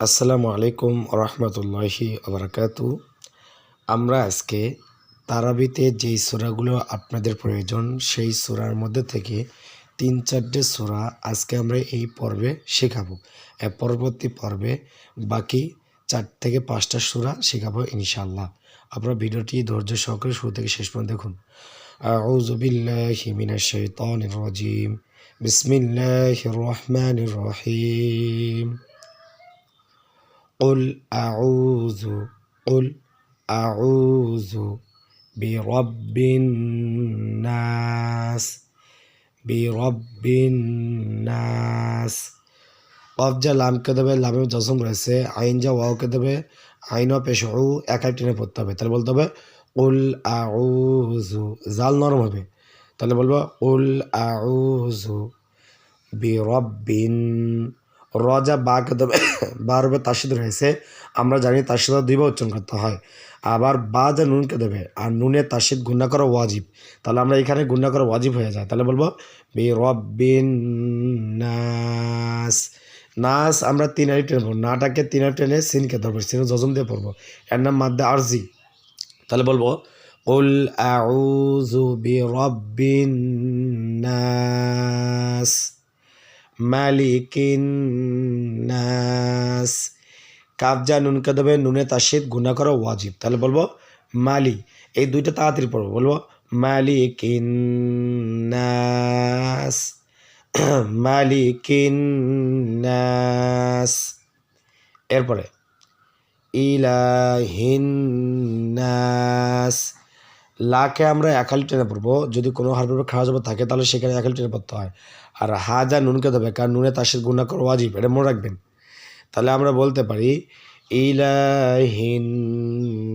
আসসালামু আলাইকুম রহমতুল্লাহি আবরাকাতু আমরা আজকে তারাবিতে যেই সূরাগুলো আপনাদের প্রয়োজন, সেই সূরার মধ্যে থেকে তিন চারটে সূরা আজকে আমরা এই পর্বে শেখাবো। পরবর্তী পর্বে বাকি চার থেকে পাঁচটা সূরা শেখাবো ইনশাল্লাহ আপনারা ভিডিওটি ধৈর্য সহকারে শুরু থেকে শেষ পর্যন্ত দেখুন। বিসমিল্লাহির রহমানির রহিম। قل أعوذ قل أعوذ برب الناس برب الناس কফ যা লামকে দেবে লামে জসম রয়েছে আইন যা ওয়াওকে দেবে আইন পেশ উ একাই টেনে পড়তে হবে তাহলে বলতে হবে উল আউজু জাল নরম হবে তাহলে বলবো উল আউজু বিরব্বিন রজা বাকে দেবে বার হবে তাসিদ রয়েছে আমরা জানি তাসিদ দুইবার উচ্চারণ করতে হয় আবার বা যা নুনকে দেবে আর নুনে তাসিদ গুন্না করা ওয়াজিব তাহলে আমরা এখানে গুন্না করা ওয়াজিব হয়ে যায় তাহলে বলবো বি রব্বিন নাস নাস আমরা তিন আড়ি টেনে পড়বো নাটাকে তিন আড়ি টেনে সিনকে ধরবো সিন জজম দিয়ে পড়বো এর নাম মাদ্দে আরজি তাহলে বলবো قل أعوذ برب الناس মালিকিন নাস। কাবজা নুনকে দেবে, নুনে তাসিদ গুণা করা ওয়াজিব। তাহলে বলব মালি, এই দুইটা তাড়াতাড়ি পড়ব, বলব মালিকিন নাস। মালিকিন নাস। এরপরে, ইলাহিন নাস। লাকে আমরা একালি টেনে পড়ব। যদি কোনো হারফের খাওয়া যাবে থাকে, তাহলে সেখানে একালি টেনে পড়তে হয়। আর হাজা নুনকে দেবে, কারণ নুনে তার সাথে গুণা করো ওয়াজিব, এটা মনে রাখবেন। তাহলে আমরা বলতে পারি ইলাহিন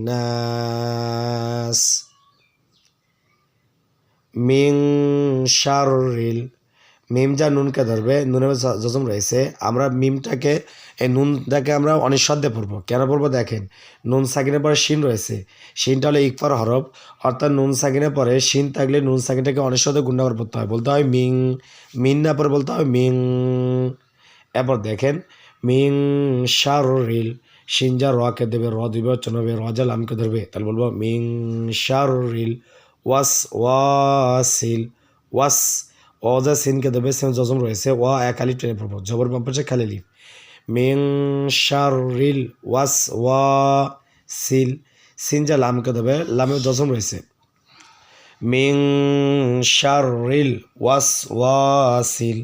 নাস মিং শারিল মিম যা নুনকে ধরবে, নুনের যজম রয়েছে। আমরা মিমটাকে, এই নুনটাকে আমরা অনিঃশব্দে পড়ব। কেন পড়ব দেখেন? নুন সাকিনের পরে শিন রয়েছে। শিনটা হলো ইকফার হরফ। অর্থাৎ নুন সাকিনের পরে শিন থাকলে নুন সাকিনটাকে অনিঃশব্দে গুণা করে পড়তে হয়। বলতে হয় মিং। মিন না পরে বলতে হয় মিং। এরপর দেখেন, মিং শারিল শিন যা রকে দেবে, র দিবে উচ্চারণ হবে রজা লামকে ধরবে। তাহলে বলব মিং শারিল ওয়াস, ওয়াসিল, ওয়াস অজা সিনকে দেবে সেন জজম রয়েছে ওয়া এক আলি ট্রেনে পড়ব জবর বাম পাশে খালি লিফ মিং শারিল ওয়াস ওয়া সিল সিন যা লামকে দেবে লামে জজম রয়েছে মিং শারিল ওয়াস ওয়াসিল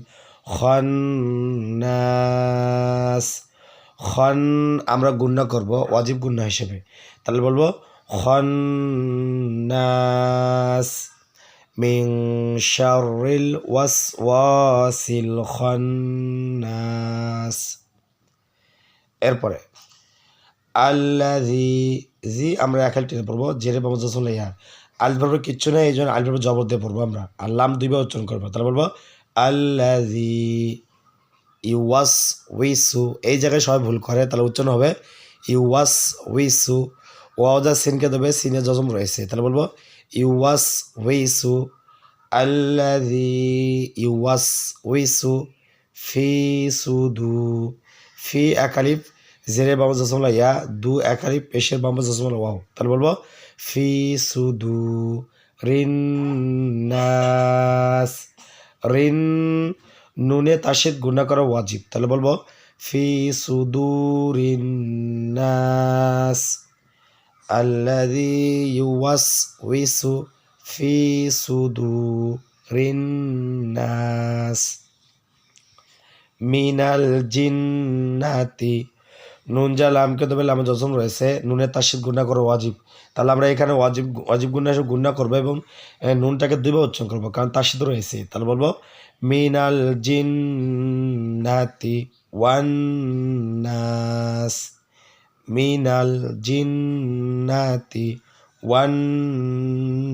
খন্নাস খন আমরা গুন্না করব ওয়াজিব গুন্না হিসেবে তাহলে বলব খন্নাস মিং শারিল ওয়াসওয়াসিল খন্নাস। এরপরে আল্লাজি জি, আমরা একাল টেনে পড়ব, জেরে বাবু জসল ইয়া আল কিচ্ছু নেই, এই জন্য আল জবর দিয়ে পড়ব আমরা। আল্লাম দুইবার উচ্চারণ করব, তাহলে বলব আল্লাজি ইউয়াস উইসু এই জায়গায় সবাই ভুল করে, তাহলে উচ্চারণ হবে ইউয়াস উইসু ওয়াজা সিনকে দেবে সিনে জজম রয়েছে, তাহলে বলব ইউয়াস উইসু আল্লাজি ইউয়াস উইসু ফি সুদু ফি একালিফ জেরে বাবা জসমলা ইয়া দু একালিফ পেশের বাবা জসমলা ওয়াও তাহলে বলব ফি সুদু রিন নাস রিন নুনে তাসিদ গুণা করা ওয়াজিব তাহলে বলব ফি সুদুরিন আল্লাযী ইউওয়াসউইসু ফি সুদুরিন নাস মিনাল জিন্নাতি নুন যা লামকে দেবে লামে জজম রয়েছে নুনের তাসিদ গুণা করো ওয়াজিব তাহলে আমরা এখানে ওয়াজিব ওয়াজিব গুণা হিসেবে গুণা করব এবং নুনটাকে দুইবার উচ্চারণ করব কারণ তাসিদ রয়েছে তাহলে বলব মিনাল জিন্নাতি ওয়ান নাস মিনাল জিন্নাতি ওয়ান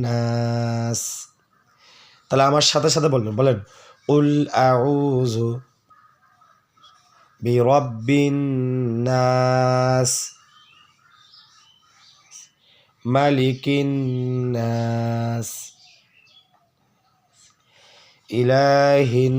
নাস তাহলে আমার সাথে সাথে বলবেন, বলেন, উল আউযু বিরব্বিন নাস, মালিকিন নাস, ইলাহিন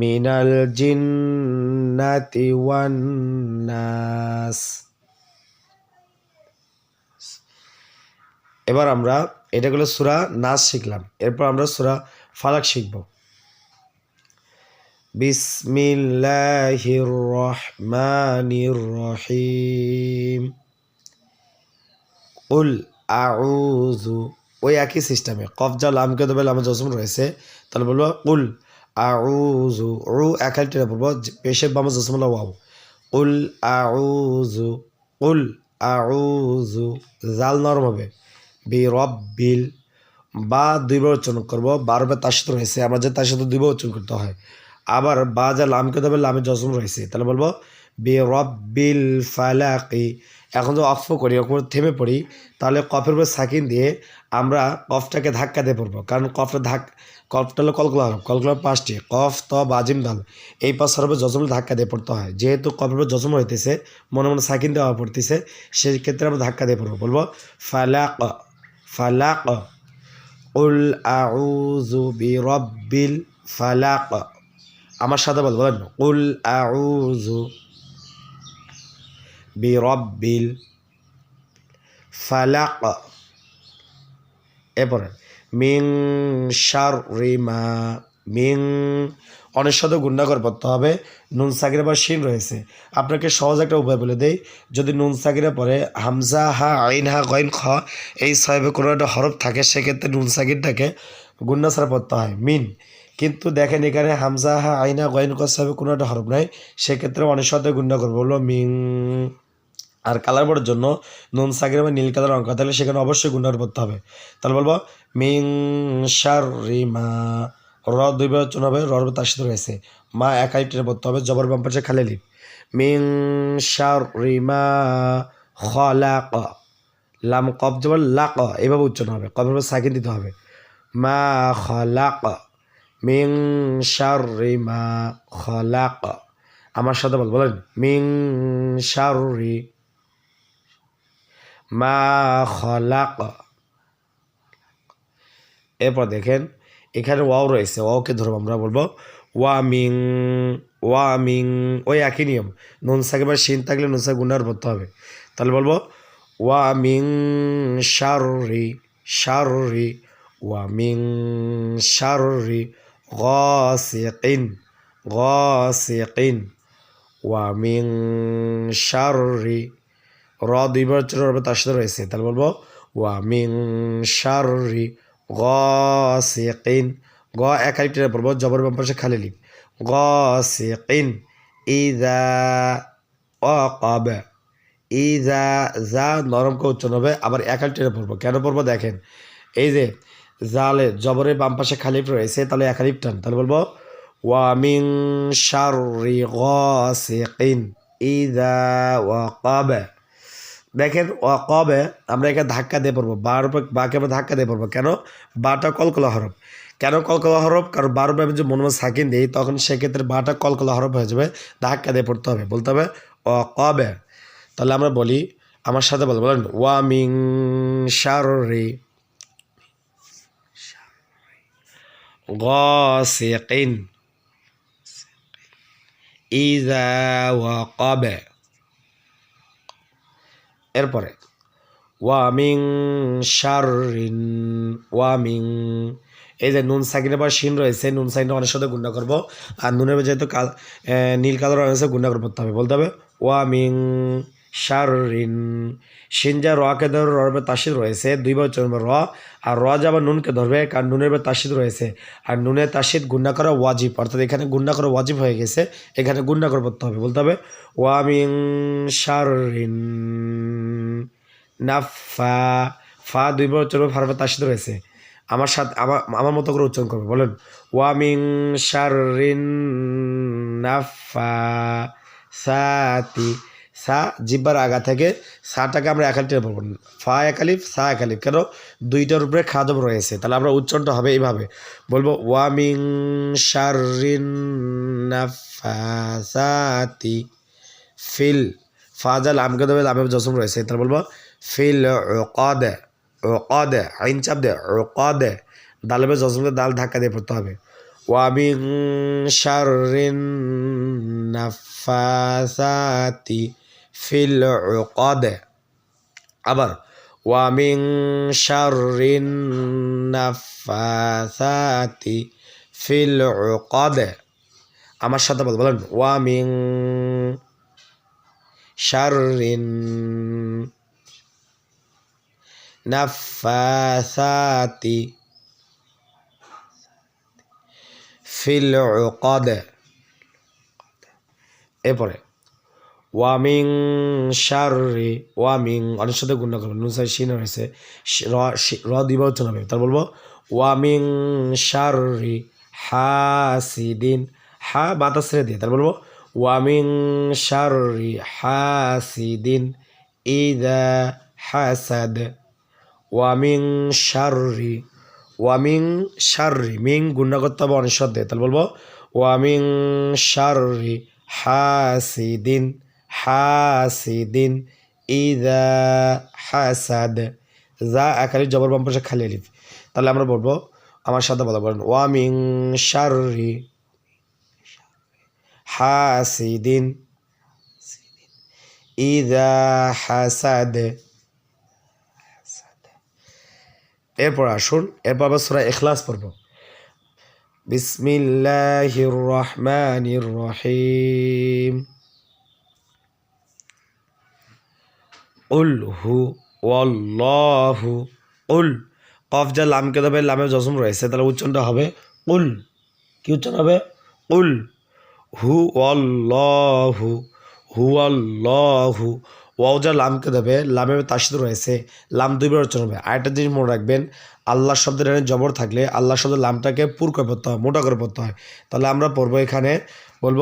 মিনাল জিন্নাতি ওয়ান নাস। এবার আমরা এটা গুলো সুরা নাচ শিখলাম। এরপর আমরা সুরা ফালাক শিখব। বিসমিল্লাহির রহমানির রহিম। উল আউযু ওই একই সিস্টেমে কফ যা লামকে দেবে লাম, জসম রয়েছে। তাহলে বলব উল আউযু উ একাই টেনে পড়ব পেশের বামে জসম ওয়াও উল আউযু উল আউযু জাল নরম হবে. বি রব্বিল বা দুইবার উচ্চারণ করব। বারবার তার সাথে রয়েছে। আমরা যে তার সাথে দুইবার উচ্চারণ করতে হয়। আবার বা যা লামকে দেবে লামে জসম রয়েছে। তাহলে বলব বি রব্বিল ফালাকি এখন যদি অক্ষ করি অক্ষ থেমে পড়ি, তাহলে কফের উপর সাকিন দিয়ে আমরা কফটাকে ধাক্কা দিয়ে পড়ব। কারণ কফটা ধাক কফটা হলো কলকলা হরফ কলকলার পাঁচটি কফ, ত বাজিম দাল এই পাঁচ হরফে জজম ধাক্কা দিয়ে পড়তে হয়। যেহেতু কফের উপর জজম হইতেছে, মনে মনে সাকিন দেওয়া পড়তেছে সেই ক্ষেত্রে আমরা ধাক্কা দিয়ে পড়ব। বলব, ফালাক ফালাক, উল আউযু বিরব্বিল ফালাক। আমার সাথে বলব উল আউযু বিরব্বিল ফালাক। এরপরে মিং সার রিমা মিং অনেক সাথে গুন্ডা করে পড়তে হবে। নুন সাকিরে বা শিন রয়েছে। আপনাকে সহজ একটা উপায় বলে দেই, যদি নুন সাকিরে পরে হামজা, হা, আইন, হা গইন খ, এই সাহেবে কোনো একটা হরফ থাকে, সেক্ষেত্রে নুন সাকিরটাকে গুন্ডা ছাড়া পড়তে হয়। মিন কিন্তু দেখেন এখানে হামজা হা আইনা গইন খ সাহেবে কোনো একটা হরফ নাই। সেক্ষেত্রে অনেক সাথে গুন্ডা করব। বলল মিং। আর কালার বোর্ডের জন্য নুন সাকির বা নীল কালার অঙ্ক, তাহলে সেখানে অবশ্যই গুন্ডার পড়তে হবে। তাহলে বলব, মিং সার রিমা র দুইবার উচ্চারণ হবে রর তার সাথে রয়েছে। মা একাই টেনে পড়তে হবে, জবর বাম পাশে খালে লিপ। মিং সার রিমা ক। লাম কব জবর লাক এভাবে উচ্চারণ হবে। কবের সাকিন দিতে হবে। মা খলাক মিং সার রিমা খলাক। আমার সাথে বল, বলেন। মিং শারি মা খলাক। এরপর দেখেন, এখানে ওয়াও রয়েছে। ওয়াওকে ধরবো, আমরা বলব ওয়া মিং ওয়া মিং, ওই একই নিয়ম। নুন সাকিবার শিন থাকলে নুন সাক গুনার পড়তে হবে। তাহলে বলব ওয়া মিং শারি শারি ওয়া মিং শারি غاسق غاسق ওয়ামিং শারি র দুইবার উচ্চারণ হবে তার সাথে রয়েছে তাহলে বলবো ওয়ামিং শারি গসিকিন গ এক আরেকটি পড়বো জবর বাম পাশে খালি লিপ গসিকিন ইদা অকব ইদা যা নরম করে উচ্চারণ হবে আবার এক আরেকটি পড়বো কেন পড়বো দেখেন এই যে জালে জবরের বাম পাশে খালিফ রয়েছে, তাহলে এক আলিফ টান। তাহলে বলব ওয়ামিং শারি গাসিকিন ইদা ওয়াকাবে। দেখেন আমরা এখানে ধাক্কা দিয়ে পড়ব, বার উপর, বাকে আমরা ধাক্কা দিয়ে পড়ব। কেন? বাটা কলকলা হরফ। কেন কলকলা হরফ? কারণ বার উপরে আমি যে মনে সাকিন দিই, তখন সেক্ষেত্রে বাটা কলকলা হরফ হয়ে যাবে, ধাক্কা দিয়ে পড়তে হবে। বলতে হবে, ওয়াকাবে। তাহলে আমরা বলি, আমার সাথে বলব বলেন ওয়ামিং শারি غاسق إذا وقب এরপরে ওয়ামিং শারিন ওয়ামিং এই যে নুন সাকিনের পর শিন রয়েছে নুন সাকিনটা অনেক সাথে গুন্ডা করবো আর নুনের যেহেতু কাল নীল কালার রয়েছে গুন্ডা করে পড়তে হবে বলতে হবে ওয়ামিং শারিন সিনজা রকে ধরে রবে তাসিদ রয়েছে দুইবার উচ্চারণ র, আর র যাবার নুনকে ধরবে, কারণ নুনের বে তাসিদ রয়েছে। আর নুনের তাসিদ গুন্ডা করা ওয়াজিব, অর্থাৎ এখানে গুন্ডা করা ওয়াজিব হয়ে গেছে, এখানে গুন্ডা করে পড়তে হবে, বলতে হবে ওয়ামিং শারিন নাফা, ফা দুইবার উচ্চারণ ফারবে তাসিদ রয়েছে। আমার সাথে, আমার আমার মতো করে উচ্চারণ করবে, বলেন ওয়ামিং শারিন নাফা সাতি সা জিব্বার আগা থেকে সাটাকে আমরা একালি টেনে পড়ব। ফা একালিফ সা একালিফ কেন? দুইটার উপরে খাদব রয়েছে। তাহলে আমরা উচ্চারণটা হবে এইভাবে। বলব ওয়ামিং শারিন ফিল ফাজা লামকে দেবে লামে জসম রয়েছে। তাহলে বলব, ফিল কদে কদে আইন চাপ দে কদে দালবে জসমকে দাল ধাক্কা দিয়ে পড়তে হবে। ওয়ামিং শারিন নাফাসাতি ফিল কদে আবার ওয়ামিং শারিন নাফাসাতি ফিল কদে আমার সাথে বল বলেন ওয়ামিং শারিন নাফাসাতি ফিল কদে এরপরে ওয়ামিং শারি ওয়ামিং অনেক সাথে গুণ করব নুসাই শিন রয়েছে, শ- র দুইবার উচ্চারণ হবে তার বলব ওয়ামিং শারি হাসিদিন, হা বাতা ছেড়ে দিয়ে, তার বলব ওয়ামিং শারি হাসিদিন, ইদা হাসাদ ওয়ামিং শারি ওয়ামিং শারি মিং গুণা করতে হবে অনিশ্বর দিয়ে তাহলে বলব ওয়ামিং শারি হাসিদিন হাসিদিন, ইদা হাসাদ। যা একালি জবর বাম পাশে খালি আলিফ। তাহলে আমরা বলব, আমার সাথে বলা বলেন ওয়ামিং শারি হাসিদিন, ইদা হাসাদ। এরপর আসুন, এরপর আবার সুরা এখলাস পড়ব। বিসমিল্লাহির রহমানির রহিম। উল হু ওয়াল্লাহু উল। কফ যা লামকে দেবে লামে জসম রয়েছে, তাহলে উচ্চারণটা হবে উল। কি উচ্চারণ হবে? উল। হু অল্লাহু হু অল্লাহু ওয়াও যা লামকে দেবে লামে তাসিদ রয়েছে, লাম দুইবার উচ্চারণ হবে। আরেকটা জিনিস মনে রাখবেন আল্লাহ শব্দের এখানে জবর থাকলে আল্লাহ শব্দের লামটাকে পুর করে পড়তে হয়, মোটা করে পড়তে হয়। তাহলে আমরা পড়ব এখানে, বলব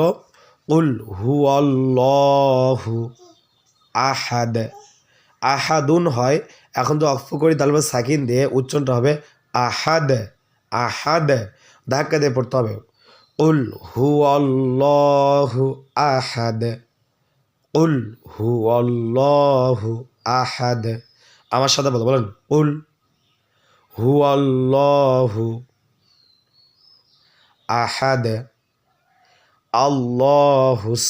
উল হু অল্লাহু আহাদ। আহাদুন হয়। এখন তো অক্ফ করি, তাহলে সাকিন দিয়ে উচ্চারণটা হবে আহাদ আহাদ, ধাক্কা দিয়ে পড়তে হবে। উল হু অল্লাহু আহাদ, উল হু অল্লাহু আহাদ। আমার সাথে বলো, বলেন, উল হু অল্লাহু আহাদ, আল্লাহুস,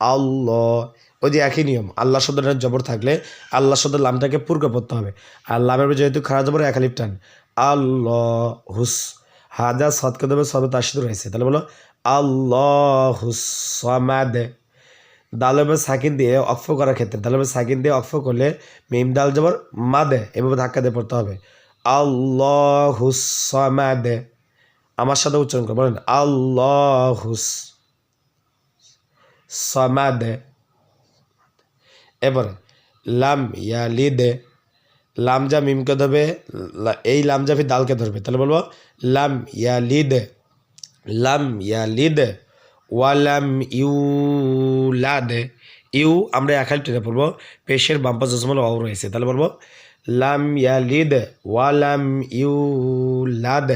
আল্লাহ ওই যে একই নিয়ম, আল্লাহ শব্দটা জবর থাকলে আল্লাহ শব্দের লামটাকে পুরকে পড়তে হবে। আর লামের যেহেতু খারাপ জবর, এক আলিফ টান। আল্লাহ হুস হাজা সৎকে দেবে সবে সাথে রয়েছে তাহলে বলো আল্লাহ হুস সমাদ দালবে সাকিন দিয়ে অক্ফ করার ক্ষেত্রে দালবে সাকিন দিয়ে অক্ফ করলে মিম দাল জবর মাদে, এভাবে ধাক্কা দিয়ে পড়তে হবে। আল্লাহ সমাদে। আমার সাথে উচ্চারণ করে, বলেন আল্লাহ হুস সমাদে। এবারে, লাম ইয়ালিদে লামজা মিমকে ধরবে, লা- এই লামজা ফির দালকে ধরবে, তাহলে বলব, লাম ইয়ালিদে লাম ইয়ালিদে ওয়ালাম ইউলাদে ইউ আমরা একাল টেনে পড়ব পেশের বাম্পা জসমল অ রয়েছে, তাহলে বলব, লাম ইয়ালিদ ওয়ালাম ইউলাদ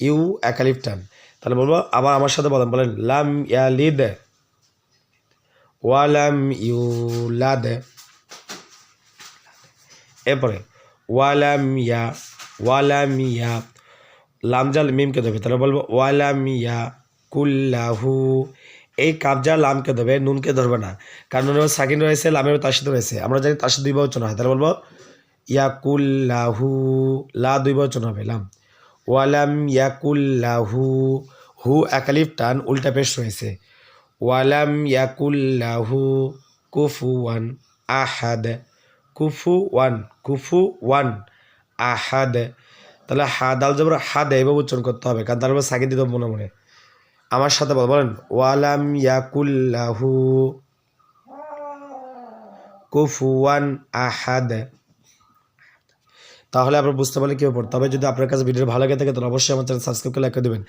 ইউ একালিফ টান, তাহলে বলব, আবার আমার সাথে বলেন বলেন, লাম ইয়ালিদ ওয়ালাম ইউলাদ। এরপরে, ওয়ালাম ইয়া ওয়ালাম ইয়া। লামজাল মিমকে দেবে? তাহলে বলব, ওয়ালাম ইয়া কুল্লাহু। এই কাবজা লামকে দেবে? নুনকে ধরবে না। কারণ নুনের সাকিন রয়েছে, লামের তার সাথে রয়েছে। আমরা জানি তার সাথে দুই বচন হয়। তাহলে বলব ইয়াকুল্লাহু লা দুই বচন হবে, লাম। ওয়ালাম ইয়াকুল্লাহু হু একালিফ টান, উল্টা পেশ রয়েছে। ওয়ালাম ইয়াকুল্লাহু কুফু ওয়ান আহাদ। কুফু ওয়ান কুফু ওয়ান আহাদ। তাহলে হাদাল জবর হাদ এভাবে উচ্চারণ করতে হবে, কারণ তার উপর সাকিন দিতে মনে মনে। আমার সাথে বল, বলেন, ওয়ালাম ইয়াকুল্লাহু কুফুয়ান আহাদ। তাহলে আপনার বুঝতে পারলে কীভাবে পড়তে হবে যদি আপনার কাছে ভিডিও ভালো লাগে থাকে, তাহলে অবশ্যই আমার চ্যানেল সাবস্ক্রাইব করে লাইক করে দেবেন।